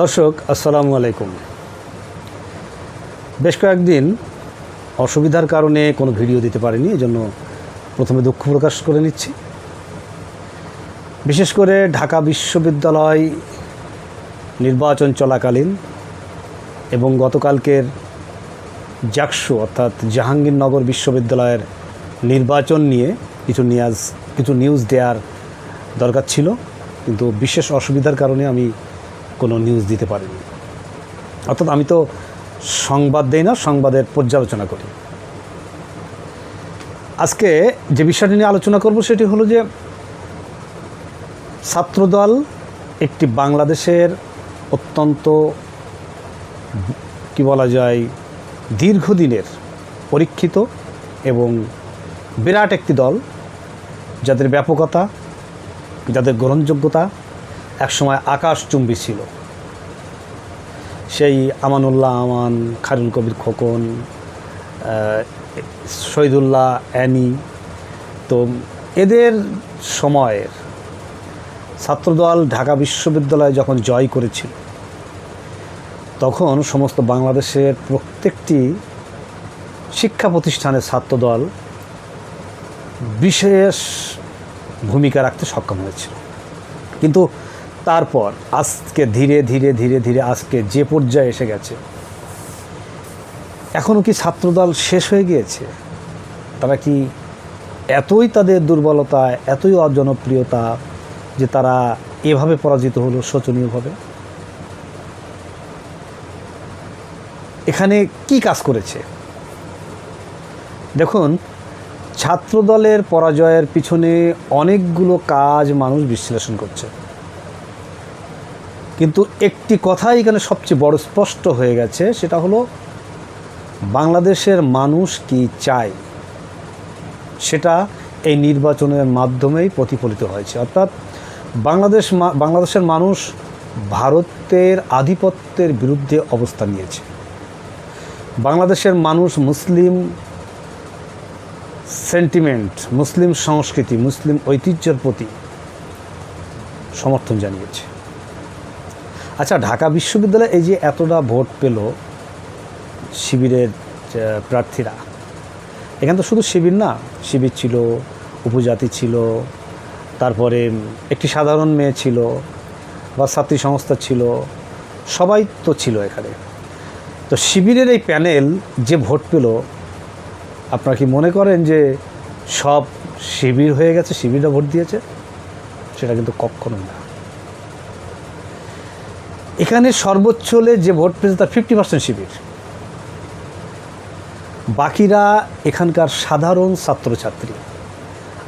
দর্শক, আসসালামু আলাইকুম। বেশ কয়েকদিন অসুবিধার কারণে কোনো ভিডিও দিতে পারিনি, এজন্য প্রথমে দুঃখ প্রকাশ করে নিচ্ছি। বিশেষ করে ঢাকা বিশ্ববিদ্যালয় নির্বাচন চলাকালীন এবং গতকালকের জাকসু, অর্থাৎ জাহাঙ্গীরনগর বিশ্ববিদ্যালয়ের নির্বাচন নিয়ে কিছু নিয়াজ, কিছু নিউজ দেওয়ার দরকার ছিল। কিন্তু বিশেষ অসুবিধার কারণে আমি কোনো নিউজ দিতে পারিনি। অর্থাৎ আমি তো সংবাদ দেই না, সংবাদের পর্যালোচনা করি। আজকে যে বিষয়টি নিয়ে আলোচনা করব সেটি হলো যে ছাত্রদল একটি বাংলাদেশের অত্যন্ত কি বলা যায়, দীর্ঘদিনের পরীক্ষিত এবং বিরাট একটি দল, যাদের ব্যাপকতা, যাদের গ্রহণযোগ্যতা একসময় আকাশচুম্বী ছিল। সেই আমানুল্লাহ আমান, খারুল কবির খোকন শহীদুল্লাহ অ্যানি, তো এদের সময়ের ছাত্রদল ঢাকা বিশ্ববিদ্যালয় যখন জয় করেছিল, তখন সমস্ত বাংলাদেশের প্রত্যেকটি শিক্ষা প্রতিষ্ঠানের ছাত্রদল বিশেষ ভূমিকা রাখতে সক্ষম হয়েছিল। কিন্তু তারপর আজকে ধীরে ধীরে ধীরে ধীরে আজকে যে পর্যায়ে এসে গেছে এখনও কি ছাত্রদল শেষ হয়ে গিয়েছে? তারা কি এতই তাদের দুর্বলতা, এতই অজনপ্রিয়তা যে তারা এভাবে পরাজিত হলো শোচনীয়ভাবে? এখানে কি কাজ করেছে? দেখুন, ছাত্রদলের পরাজয়ের পিছনে অনেকগুলো কাজ মানুষ বিশ্লেষণ করছে। কিন্তু একটি কথাই এখানে সবচেয়ে বড় স্পষ্ট হয়ে গেছে, সেটা হলো, বাংলাদেশের মানুষ কি চায়? সেটা এই নির্বাচনের মাধ্যমেই প্রতিফলিত হয়েছে। অর্থাৎ বাংলাদেশ বাংলাদেশের মানুষ ভারতের আধিপত্যের বিরুদ্ধে অবস্থান নিয়েছে। বাংলাদেশের মানুষ মুসলিম সেন্টিমেন্ট, মুসলিম সংস্কৃতি, মুসলিম ঐতিহ্যের প্রতি সমর্থন জানিয়েছে। আচ্ছা ঢাকা বিশ্ববিদ্যালয়ে এই যে এতটা ভোট পেল শিবিরের প্রার্থীরা, এখানে তো শুধু শিবির না, শিবির ছিল, উপজাতি ছিল, তারপরে একটি সাধারণ মেয়ে ছিল বা ছাত্রী সংস্থা ছিল, সবাই তো ছিল এখানে। তো শিবিরের এই প্যানেল যে ভোট পেল, আপনারা কি মনে করেন যে সব শিবির হয়ে গেছে, শিবিররা ভোট দিয়েছে? সেটা কিন্তু কখনোই না। এখানে সর্বোচ্চ হলে যে ভোট পেয়েছে তার ফিফটি পার্সেন্ট শিবির। বাকিরা এখানকার সাধারণ ছাত্রছাত্রী।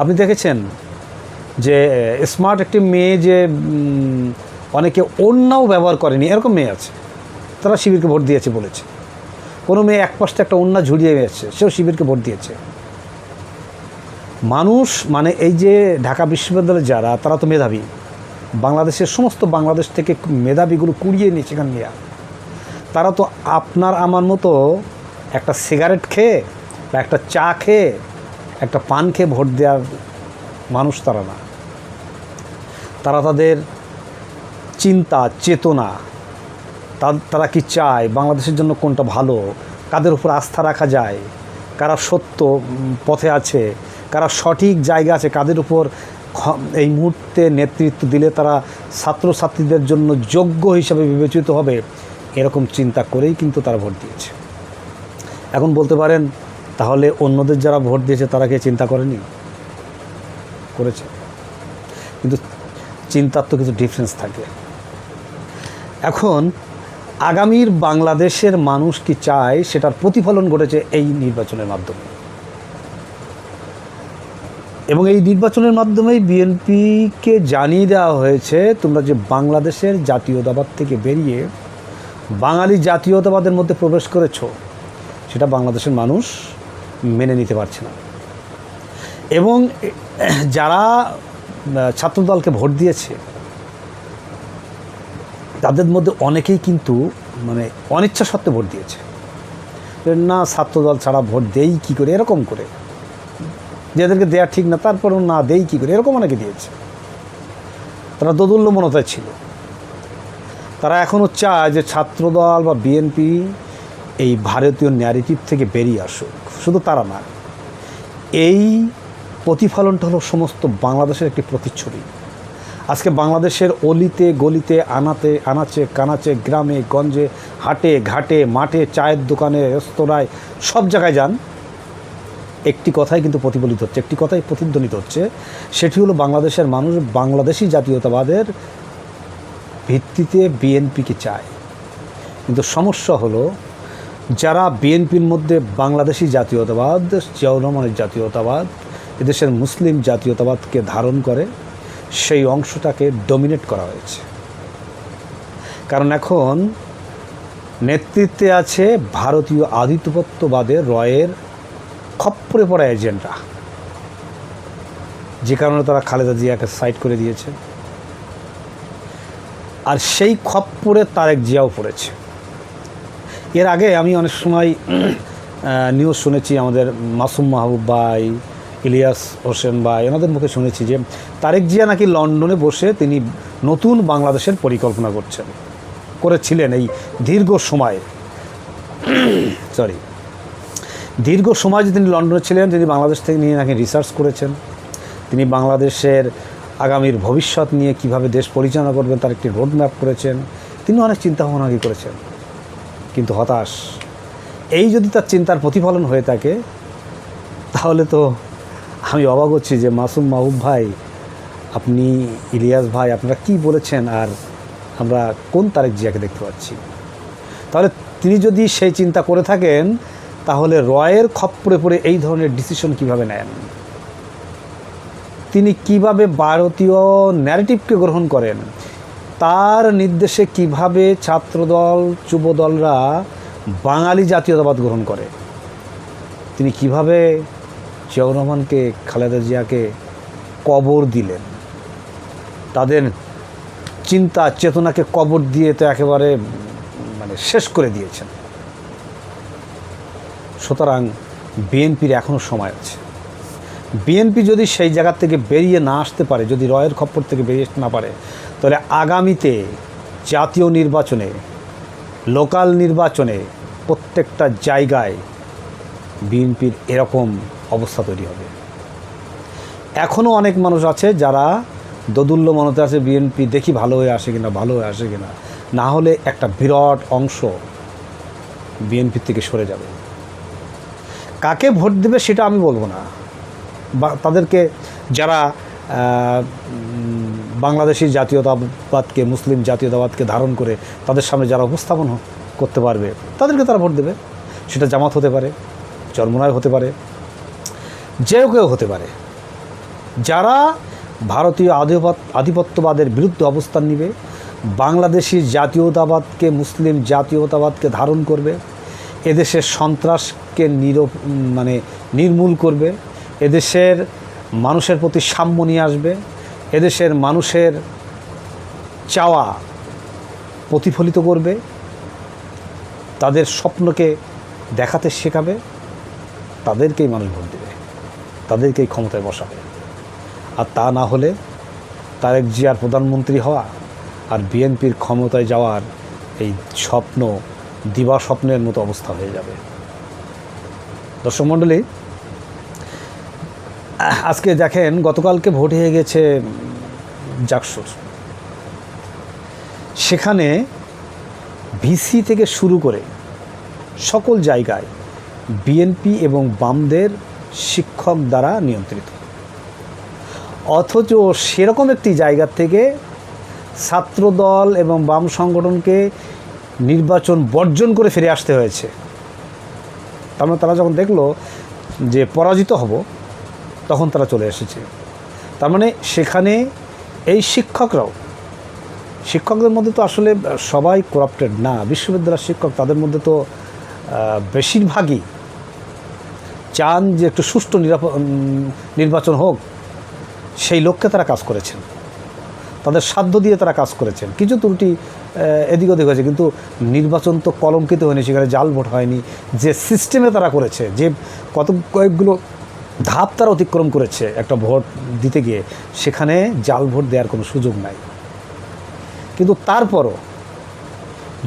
আপনি দেখেছেন যে স্মার্ট একটি মেয়ে যে অনেকে অন্যও ব্যবহার করেনি, এরকম মেয়ে আছে। তারা শিবিরকে ভোট দিয়েছে বলেছে। কোনো মেয়ে এক পাশটা একটা অন্য ঝুড়িয়ে গেছে, সেও শিবিরকে ভোট দিয়েছে। মানুষ মানে এই যে ঢাকা বিশ্ববিদ্যালয়ে যারা, তারা তো মেধাবী। বাংলাদেশের সমস্ত বাংলাদেশ থেকে মেধাবীগুলো কুড়িয়ে নিয়ে সেখানে নেওয়া তারা তো আপনার আমার মতো একটা সিগারেট খেয়ে বা একটা চা খেয়ে, একটা পান খেয়ে ভোট দেওয়ার মানুষ তারা না। তারা তাদের চিন্তা, চেতনা তারা কি চায়, বাংলাদেশের জন্য কোনটা ভালো, কাদের উপর আস্থা রাখা যায়, কারা সত্য পথে আছে, কারা সঠিক জায়গা আছে, কাদের উপর এই মুহূর্তে নেতৃত্ব দিলে তারা ছাত্রছাত্রীদের জন্য যোগ্য হিসাবে বিবেচিত হবে, এরকম চিন্তা করেই কিন্তু তারা ভোট দিয়েছে। এখন বলতে পারেন, তাহলে অন্যদের যারা ভোট দিয়েছে, তারা কি চিন্তা করেনি? করেছে। কিন্তু চিন্তার তো কিছু ডিফারেন্স থাকে। এখন আগামীর বাংলাদেশের মানুষ কি চায়, সেটার প্রতিফলন ঘটেছে এই নির্বাচনের মাধ্যমে। এবং এই নির্বাচনের মাধ্যমেই বিএনপিকে জানিয়ে দেওয়া হয়েছে, তোমরা যে বাংলাদেশের জাতীয়তাবাদ থেকে বেরিয়ে বাঙালি জাতীয়তাবাদের মধ্যে প্রবেশ করেছ, সেটা বাংলাদেশের মানুষ মেনে নিতে পারছে না। এবং যারা ছাত্রদলকে ভোট দিয়েছে, তাদের মধ্যে অনেকেই কিন্তু মানে অনিচ্ছা সত্ত্বে ভোট দিয়েছে। না, ছাত্রদল ছাড়া ভোট দেই কী করে, এরকম করে। যাদেরকে দেওয়া ঠিক না, তারপরেও না দেই কী করে? এরকম অনেকে দিয়েছে। তারা দোদুল্য মনতায় ছিল। তারা এখনও চায় যে ছাত্রদল বা বিএনপি এই ভারতীয় ন্যারেটিভ থেকে বেরিয়ে আসুক। শুধু তারা না, এই প্রতিফলনটা হলো সমস্ত বাংলাদেশের একটি প্রতিচ্ছবি। আজকে বাংলাদেশের অলিতে, গলিতে, আনাতে, আনাচে, কানাচে, গ্রামে, গঞ্জে, হাটে, ঘাটে, মাঠে, চায়ের দোকানে, রেস্তোরাঁয়, সব জায়গায় যান। একটি কথাই কিন্তু প্রতিফলিত হচ্ছে, একটি কথাই প্রতিধ্বনিত হচ্ছে, সেটি হলো বাংলাদেশের মানুষ বাংলাদেশি জাতীয়তাবাদের ভিত্তিতে বিএনপিকে চায়। কিন্তু সমস্যা হলো, যারা বিএনপির মধ্যে বাংলাদেশি জাতীয়তাবাদ, জিয়াউর রহমানের জাতীয়তাবাদ, এদেশের মুসলিম জাতীয়তাবাদকে ধারণ করে, সেই অংশটাকে ডমিনেট করা হয়েছে। কারণ এখন নেতৃত্বে আছে ভারতীয় আধিপত্যবাদের রয়ের খপ্পরে পড়া এজেন্টরা যে কারণে তারা খালেদা জিয়াকে সাইড করে দিয়েছে। আর সেই খপ্পরে তারেক জিয়াও পড়েছে। এর আগে আমি অনেক সময় নিউজ শুনেছি আমাদের মাসুম মাহবুব ভাই, ইলিয়াস হোসেন ভাই, এনাদের মুখে শুনেছি যে তারেক জিয়া নাকি লন্ডনে বসে তিনি নতুন বাংলাদেশের পরিকল্পনা করছেন, করেছিলেন এই দীর্ঘ সময়। সরি দীর্ঘ সময় যে তিনি লন্ডনে ছিলেন, তিনি বাংলাদেশ থেকে নিয়ে নাকি রিসার্চ করেছেন। তিনি বাংলাদেশের আগামীর ভবিষ্যৎ নিয়ে কীভাবে দেশ পরিচালনা করবেন, তার একটি রোড ম্যাপ করেছেন। তিনি অনেক চিন্তাভাবনা কি করেছেন। কিন্তু হতাশ। এই যদি তার চিন্তার প্রতিফলন হয়ে থাকে, তাহলে তো আমি অবাক হচ্ছি যে মাসুম মাহবুব ভাই, আপনি ইলিয়াস ভাই, আপনারা কি বলেছেন আর আমরা কোন তারেক জিয়াকে দেখতে পাচ্ছি? তাহলে তিনি যদি সেই চিন্তা করে থাকেন তাহলে রয়ের খপ্পরে পড়ে এই ধরনের ডিসিশন কীভাবে নেন? তিনি কীভাবে ভারতীয় ন্যারেটিভকে গ্রহণ করেন? তার নির্দেশে কীভাবে ছাত্রদল, যুবদলরা বাঙালি জাতীয়তাবাদ গ্রহণ করে? তিনি কীভাবে জিয়াউর রহমানকে, খালেদা জিয়াকে কবর দিলেন? তাদের চিন্তা চেতনাকে কবর দিয়ে তো একেবারে মানে শেষ করে দিয়েছেন। সুতরাং বিএনপির এখনও সময় আছে। বিএনপি যদি সেই জায়গার থেকে বেরিয়ে না আসতে পারে, যদি রয়ের খপ্পর থেকে বেরিয়ে আসতে না পারে, তাহলে আগামীতে জাতীয় নির্বাচনে, লোকাল নির্বাচনে প্রত্যেকটা জায়গায় বিএনপির এরকম অবস্থা তৈরি হবে। এখনও অনেক মানুষ আছে যারা দোদুল্য মনতে আছে, বিএনপি দেখি ভালো হয়ে আসে কিনা, ভালো হয়ে আসে কিনা, না হলে একটা বিরাট অংশ বিএনপির থেকে সরে যাবে। কাকে ভোট দেবে সেটা আমি বলব না। বা তাদেরকে যারা বাংলাদেশি জাতীয়তাবাদকে, মুসলিম জাতীয়তাবাদকে ধারণ করে তাদের সামনে যারা উপস্থাপন করতে পারবে, তাদেরকে তারা ভোট দেবে। সেটা জামাত হতে পারে চরমনায় হতে পারে যেও কেউ হতে পারে। যারা ভারতীয় আধিপত- আধিপত্যবাদের বিরুদ্ধে অবস্থান নিবে, বাংলাদেশি জাতীয়তাবাদকে, মুসলিম জাতীয়তাবাদকে ধারণ করবে এদেশের সন্ত্রাসকে নির মানে নির্মূল করবে। এদেশের মানুষের প্রতি সাম্য নিয়ে আসবে। এদেশের মানুষের চাওয়া প্রতিফলিত করবে। তাদের স্বপ্নকে দেখাতে শেখাবে। তাদেরকেই মানুষ ভোট দেবে। তাদেরকেই ক্ষমতায় বসাবে। আর তা না হলে তারেক জিয়ার প্রধানমন্ত্রী হওয়া আর বিএনপির ক্ষমতায় যাওয়ার এই স্বপ্ন দিবা স্বপ্নের মতো অবস্থা হয়ে যাবে। দর্শক মণ্ডলী, আজকে দেখেন গতকালকে ভোট হয়ে গেছে জাকসুর সেখানে ভিসি থেকে শুরু করে সকল জায়গায় বিএনপি এবং বামদের শিক্ষক দ্বারা নিয়ন্ত্রিত। অথচ সেরকম একটি জায়গা থেকে ছাত্রদল এবং বাম সংগঠনকে নির্বাচন বর্জন করে ফিরে আসতে হয়েছে। তার মানে তারা যখন দেখল যে পরাজিত হব, তখন তারা চলে এসেছে। তার মানে সেখানে এই শিক্ষকরাও, শিক্ষকদের মধ্যে তো আসলে সবাই করাপ্টেড না, বিশ্ববিদ্যালয়ের শিক্ষক তাদের মধ্যে তো বেশিরভাগই চান যে একটু সুষ্ঠু নির্বাচন হোক, সেই লক্ষ্যে তারা কাজ করেছেন। তাদের সাধ্য দিয়ে তারা কাজ করেছেন। কিছু ত্রুটি এদিক ওদিক হয়েছে, কিন্তু নির্বাচন তো কলঙ্কিত হয়নি, সেখানে জাল ভোট হয়নি। যে সিস্টেমে তারা করেছে, যে কত কয়েকগুলো ধাপ তারা অতিক্রম করেছে একটা ভোট দিতে গিয়ে, সেখানে জাল ভোট দেওয়ার কোনো সুযোগ নাই। কিন্তু তারপরও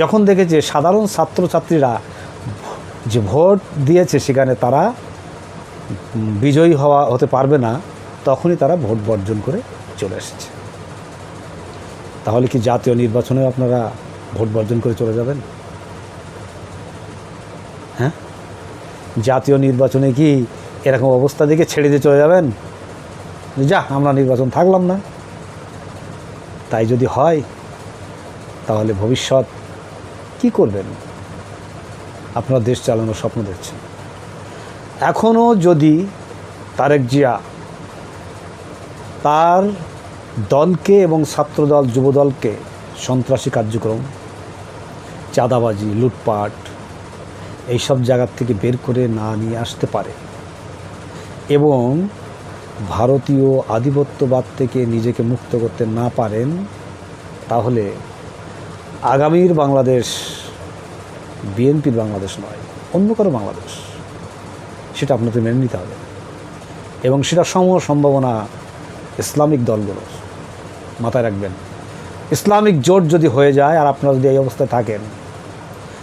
যখন দেখেছে সাধারণ ছাত্রছাত্রীরা যে ভোট দিয়েছে, সেখানে তারা বিজয়ী হওয়া হতে পারবে না, তখনই তারা ভোট বর্জন করে চলে এসেছে। তাহলে কি জাতীয় নির্বাচনে আপনারা ভোট বর্জন করে চলে যাবেন? হ্যাঁ? জাতীয় নির্বাচনে কি এরকম অবস্থা দেখে ছেড়ে দিয়ে চলে যাবেন? যা, আমরা নির্বাচন থাকলাম না। তাই যদি হয়, তাহলে ভবিষ্যৎ কি করবেন? আপনারা দেশ চালানোর স্বপ্ন দেখছেন। এখনও যদি তারেক জিয়া তার দলকে এবং ছাত্রদল, যুবদলকে সন্ত্রাসী কার্যক্রম, চাঁদাবাজি, লুটপাট, এইসব জায়গার থেকে বের করে না নিয়ে আসতে পারে। এবং ভারতীয় আধিপত্যবাদ থেকে নিজেকে মুক্ত করতে না পারেন, তাহলে আগামীর বাংলাদেশ বিএনপির বাংলাদেশ নয়, অন্য কারও বাংলাদেশ। সেটা আপনাদের মেনে নিতে হবে। এবং সেটা সমূহ সম্ভাবনা ইসলামিক দলগুলোর। মাথায় রাখবেন। ইসলামিক জোট যদি হয়ে যায় আর আপনারা যদি এই অবস্থায় থাকেন,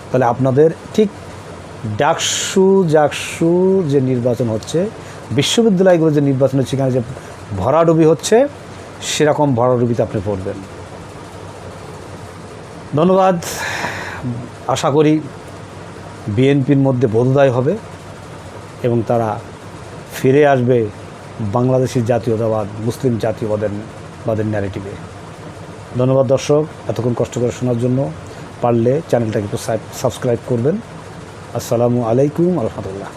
তাহলে আপনাদের ঠিক ডাকসু জাকসু যে নির্বাচন হচ্ছে, বিশ্ববিদ্যালয়গুলো যে নির্বাচন হচ্ছে, সেখানে যে ভরাডুবি হচ্ছে, সেরকম ভরাডুবিতে আপনি পড়বেন। ধন্যবাদ। আশা করি বিএনপির মধ্যে বোধোদয় হবে এবং তারা ফিরে আসবে বাংলাদেশের জাতীয়তাবাদ, মুসলিম জাতীয়বাদের বাদের ন্যারেটিভে ধন্যবাদ দর্শক, এতক্ষণ কষ্ট করে শোনার জন্য। পারলে চ্যানেলটাকে একটু সাবস্ক্রাইব করবেন। আসসালামু আলাইকুম রহমতুল্লাহ